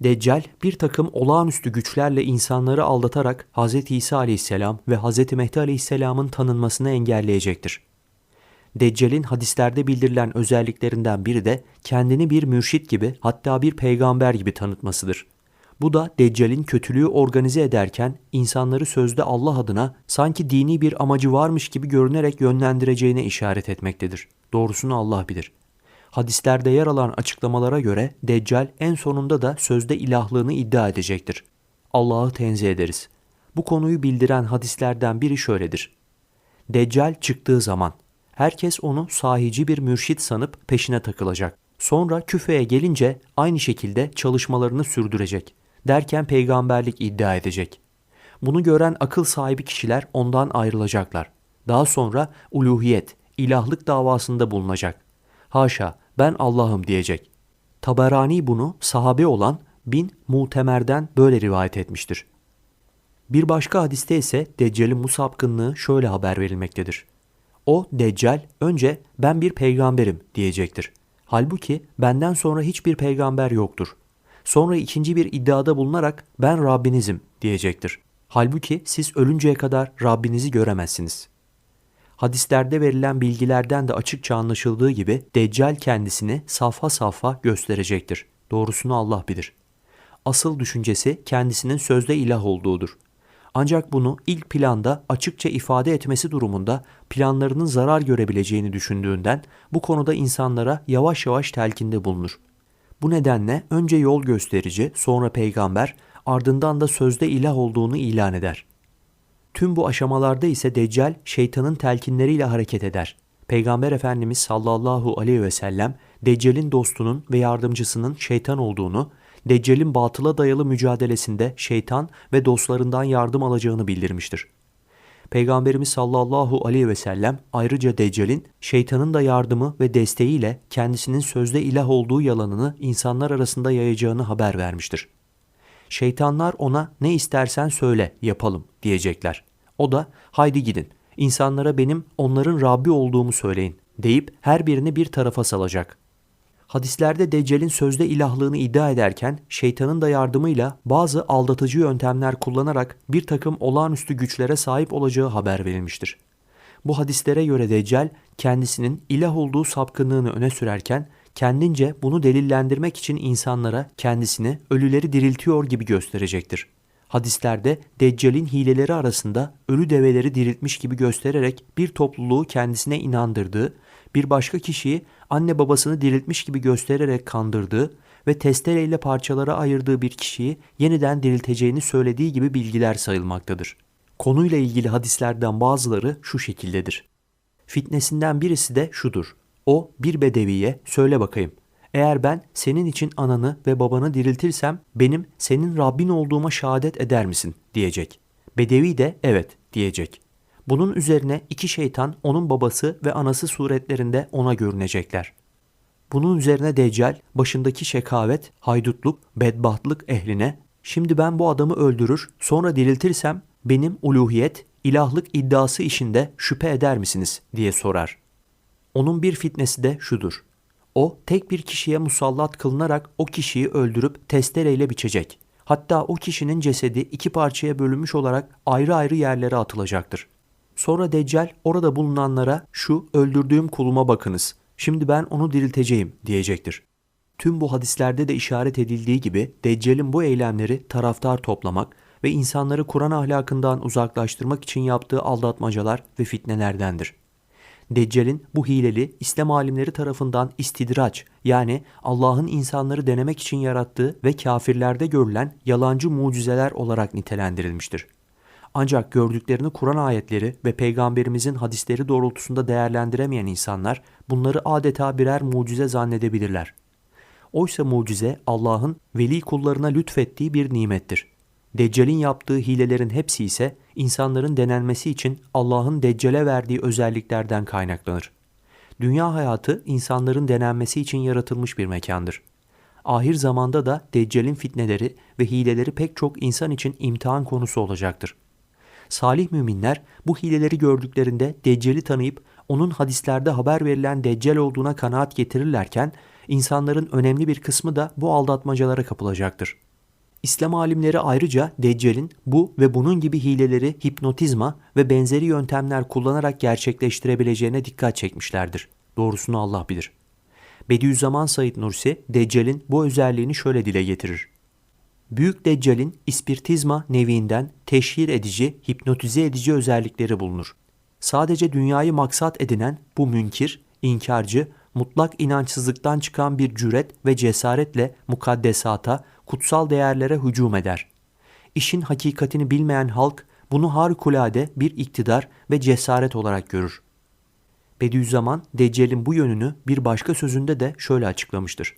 Deccal bir takım olağanüstü güçlerle insanları aldatarak Hz. İsa aleyhisselam ve Hz. Mehdi aleyhisselamın tanınmasını engelleyecektir. Deccal'in hadislerde bildirilen özelliklerinden biri de kendini bir mürşit gibi hatta bir peygamber gibi tanıtmasıdır. Bu da Deccal'in kötülüğü organize ederken insanları sözde Allah adına sanki dini bir amacı varmış gibi görünerek yönlendireceğine işaret etmektedir. Doğrusunu Allah bilir. Hadislerde yer alan açıklamalara göre Deccal en sonunda da sözde ilahlığını iddia edecektir. Allah'ı tenzih ederiz. Bu konuyu bildiren hadislerden biri şöyledir. Deccal çıktığı zaman herkes onu sahici bir mürşit sanıp peşine takılacak. Sonra küfeye gelince aynı şekilde çalışmalarını sürdürecek. Derken peygamberlik iddia edecek. Bunu gören akıl sahibi kişiler ondan ayrılacaklar. Daha sonra uluhiyet, ilahlık davasında bulunacak. Haşa ben Allah'ım diyecek. Taberani bunu sahabe olan bin Mutemer'den böyle rivayet etmiştir. Bir başka hadiste ise Deccal'in bu sapkınlığı şöyle haber verilmektedir. O Deccal önce ben bir peygamberim diyecektir. Halbuki benden sonra hiçbir peygamber yoktur. Sonra ikinci bir iddiada bulunarak ben Rabbinizim diyecektir. Halbuki siz ölünceye kadar Rabbinizi göremezsiniz. Hadislerde verilen bilgilerden de açıkça anlaşıldığı gibi Deccal kendisini safha safha gösterecektir. Doğrusunu Allah bilir. Asıl düşüncesi kendisinin sözde ilah olduğudur. Ancak bunu ilk planda açıkça ifade etmesi durumunda planlarının zarar görebileceğini düşündüğünden bu konuda insanlara yavaş yavaş telkinde bulunur. Bu nedenle önce yol gösterici, sonra peygamber, ardından da sözde ilah olduğunu ilan eder. Tüm bu aşamalarda ise Deccal şeytanın telkinleriyle hareket eder. Peygamber Efendimiz sallallahu aleyhi ve sellem Deccal'in dostunun ve yardımcısının şeytan olduğunu, Deccal'in batıla dayalı mücadelesinde şeytan ve dostlarından yardım alacağını bildirmiştir. Peygamberimiz sallallahu aleyhi ve sellem ayrıca Deccal'in şeytanın da yardımı ve desteğiyle kendisinin sözde ilah olduğu yalanını insanlar arasında yayacağını haber vermiştir. Şeytanlar ona ne istersen söyle yapalım diyecekler. O da haydi gidin insanlara benim onların Rabbi olduğumu söyleyin deyip her birini bir tarafa salacak. Hadislerde Deccal'in sözde ilahlığını iddia ederken şeytanın da yardımıyla bazı aldatıcı yöntemler kullanarak bir takım olağanüstü güçlere sahip olacağı haber verilmiştir. Bu hadislere göre Deccal kendisinin ilah olduğu sapkınlığını öne sürerken kendince bunu delillendirmek için insanlara kendisini ölüleri diriltiyor gibi gösterecektir. Hadislerde Deccal'in hileleri arasında ölü develeri diriltmiş gibi göstererek bir topluluğu kendisine inandırdığı, bir başka kişiyi anne babasını diriltmiş gibi göstererek kandırdığı ve testereyle parçalara ayırdığı bir kişiyi yeniden dirilteceğini söylediği gibi bilgiler sayılmaktadır. Konuyla ilgili hadislerden bazıları şu şekildedir. Fitnesinden birisi de şudur. O bir bedeviye söyle bakayım. Eğer ben senin için ananı ve babanı diriltirsem benim senin Rabbin olduğuma şehadet eder misin diyecek. Bedevi de evet diyecek. Bunun üzerine iki şeytan onun babası ve anası suretlerinde ona görünecekler. Bunun üzerine Deccal başındaki şekavet, haydutluk, bedbahtlık ehline şimdi ben bu adamı öldürür sonra diriltirsem benim uluhiyet, ilahlık iddiası işinde şüphe eder misiniz diye sorar. Onun bir fitnesi de şudur. O tek bir kişiye musallat kılınarak o kişiyi öldürüp testereyle biçecek. Hatta o kişinin cesedi iki parçaya bölünmüş olarak ayrı ayrı yerlere atılacaktır. Sonra Deccal orada bulunanlara şu öldürdüğüm kuluma bakınız. Şimdi ben onu dirilteceğim diyecektir. Tüm bu hadislerde de işaret edildiği gibi Deccal'in bu eylemleri taraftar toplamak ve insanları Kur'an ahlakından uzaklaştırmak için yaptığı aldatmacalar ve fitnelerdendir. Deccal'in bu hileli İslam alimleri tarafından istidraç yani Allah'ın insanları denemek için yarattığı ve kafirlerde görülen yalancı mucizeler olarak nitelendirilmiştir. Ancak gördüklerini Kur'an ayetleri ve peygamberimizin hadisleri doğrultusunda değerlendiremeyen insanlar bunları adeta birer mucize zannedebilirler. Oysa mucize Allah'ın veli kullarına lütfettiği bir nimettir. Deccal'in yaptığı hilelerin hepsi ise insanların denenmesi için Allah'ın Deccal'e verdiği özelliklerden kaynaklanır. Dünya hayatı insanların denenmesi için yaratılmış bir mekandır. Ahir zamanda da Deccal'in fitneleri ve hileleri pek çok insan için imtihan konusu olacaktır. Salih müminler bu hileleri gördüklerinde Deccal'i tanıyıp onun hadislerde haber verilen Deccal olduğuna kanaat getirirlerken insanların önemli bir kısmı da bu aldatmacalara kapılacaktır. İslam alimleri ayrıca Deccal'in bu ve bunun gibi hileleri hipnotizma ve benzeri yöntemler kullanarak gerçekleştirebileceğine dikkat çekmişlerdir. Doğrusunu Allah bilir. Bediüzzaman Said Nursi, Deccal'in bu özelliğini şöyle dile getirir. Büyük Deccal'in ispirtizma neviinden teşhir edici, hipnotize edici özellikleri bulunur. Sadece dünyayı maksat edinen bu münkir, inkarcı, mutlak inançsızlıktan çıkan bir cüret ve cesaretle mukaddesata, kutsal değerlere hücum eder. İşin hakikatini bilmeyen halk bunu harikulade bir iktidar ve cesaret olarak görür. Bediüzzaman Deccal'in bu yönünü bir başka sözünde de şöyle açıklamıştır.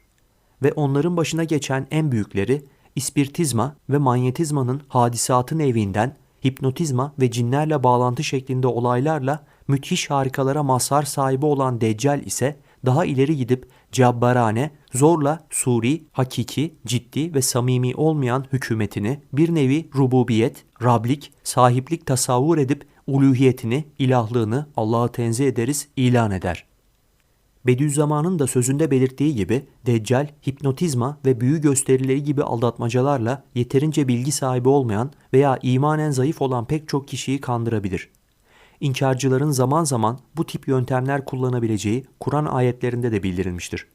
Ve onların başına geçen en büyükleri ispirtizma ve manyetizmanın hadisatı nevinden hipnotizma ve cinlerle bağlantı şeklinde olaylarla müthiş harikalara mazhar sahibi olan Deccal ise daha ileri gidip cabbarane, zorla suri, hakiki, ciddi ve samimi olmayan hükümetini bir nevi rububiyet, rablik, sahiplik tasavvur edip uluhiyetini, ilahlığını Allah'a tenzih ederiz, ilan eder. Bediüzzaman'ın da sözünde belirttiği gibi Deccal, hipnotizma ve büyü gösterileri gibi aldatmacalarla yeterince bilgi sahibi olmayan veya imanen zayıf olan pek çok kişiyi kandırabilir. İnkarcıların zaman zaman bu tip yöntemler kullanabileceği Kur'an ayetlerinde de bildirilmiştir.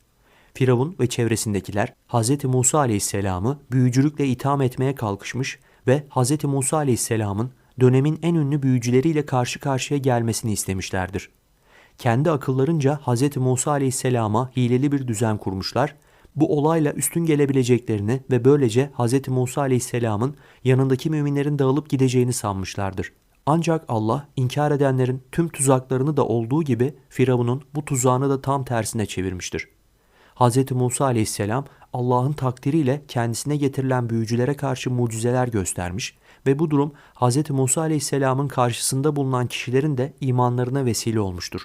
Firavun ve çevresindekiler Hz. Musa aleyhisselamı büyücülükle itham etmeye kalkışmış ve Hz. Musa aleyhisselamın dönemin en ünlü büyücüleriyle karşı karşıya gelmesini istemişlerdir. Kendi akıllarınca Hz. Musa aleyhisselama hileli bir düzen kurmuşlar, bu olayla üstün gelebileceklerini ve böylece Hz. Musa aleyhisselamın yanındaki müminlerin dağılıp gideceğini sanmışlardır. Ancak Allah inkar edenlerin tüm tuzaklarını da olduğu gibi Firavun'un bu tuzağını da tam tersine çevirmiştir. Hz. Musa aleyhisselam Allah'ın takdiriyle kendisine getirilen büyücülere karşı mucizeler göstermiş ve bu durum Hz. Musa aleyhisselamın karşısında bulunan kişilerin de imanlarına vesile olmuştur.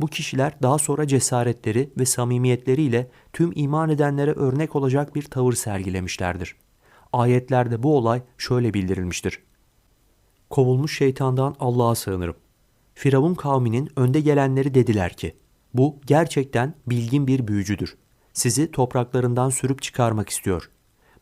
Bu kişiler daha sonra cesaretleri ve samimiyetleriyle tüm iman edenlere örnek olacak bir tavır sergilemişlerdir. Ayetlerde bu olay şöyle bildirilmiştir. Kovulmuş şeytandan Allah'a sığınırım. Firavun kavminin önde gelenleri dediler ki, bu gerçekten bilgin bir büyücüdür. Sizi topraklarından sürüp çıkarmak istiyor.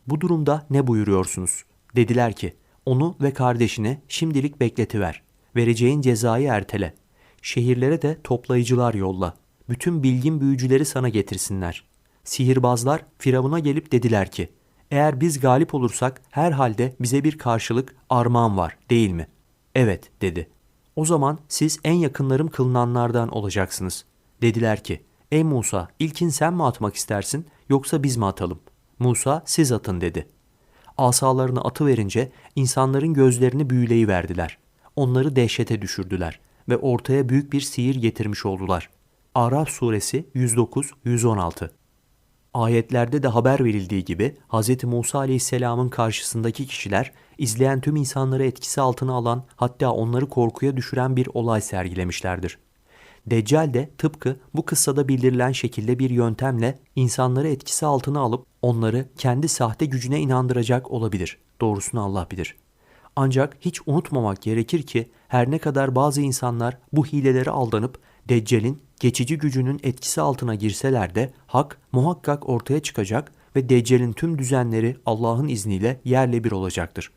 Bu durumda ne buyuruyorsunuz? Dediler ki, onu ve kardeşini şimdilik bekletiver. Vereceğin cezayı ertele. Şehirlere de toplayıcılar yolla. Bütün bilgin büyücüleri sana getirsinler. Sihirbazlar Firavun'a gelip dediler ki, eğer biz galip olursak herhalde bize bir karşılık armağan var değil mi? Evet dedi. O zaman siz en yakınlarım kılınanlardan olacaksınız. Dediler ki, ey Musa ilkin sen mi atmak istersin yoksa biz mi atalım? Musa siz atın dedi. Asalarını atı verince insanların gözlerini büyüleyiverdiler. Onları dehşete düşürdüler ve ortaya büyük bir sihir getirmiş oldular. Araf suresi 109-116 Ayetlerde de haber verildiği gibi Hz. Musa aleyhisselamın karşısındaki kişiler izleyen tüm insanları etkisi altına alan hatta onları korkuya düşüren bir olay sergilemişlerdir. Deccal de tıpkı bu kıssada bildirilen şekilde bir yöntemle insanları etkisi altına alıp onları kendi sahte gücüne inandıracak olabilir. Doğrusunu Allah bilir. Ancak hiç unutmamak gerekir ki her ne kadar bazı insanlar bu hilelere aldanıp Deccal'in geçici gücünün etkisi altına girseler de hak muhakkak ortaya çıkacak ve Deccal'in tüm düzenleri Allah'ın izniyle yerle bir olacaktır.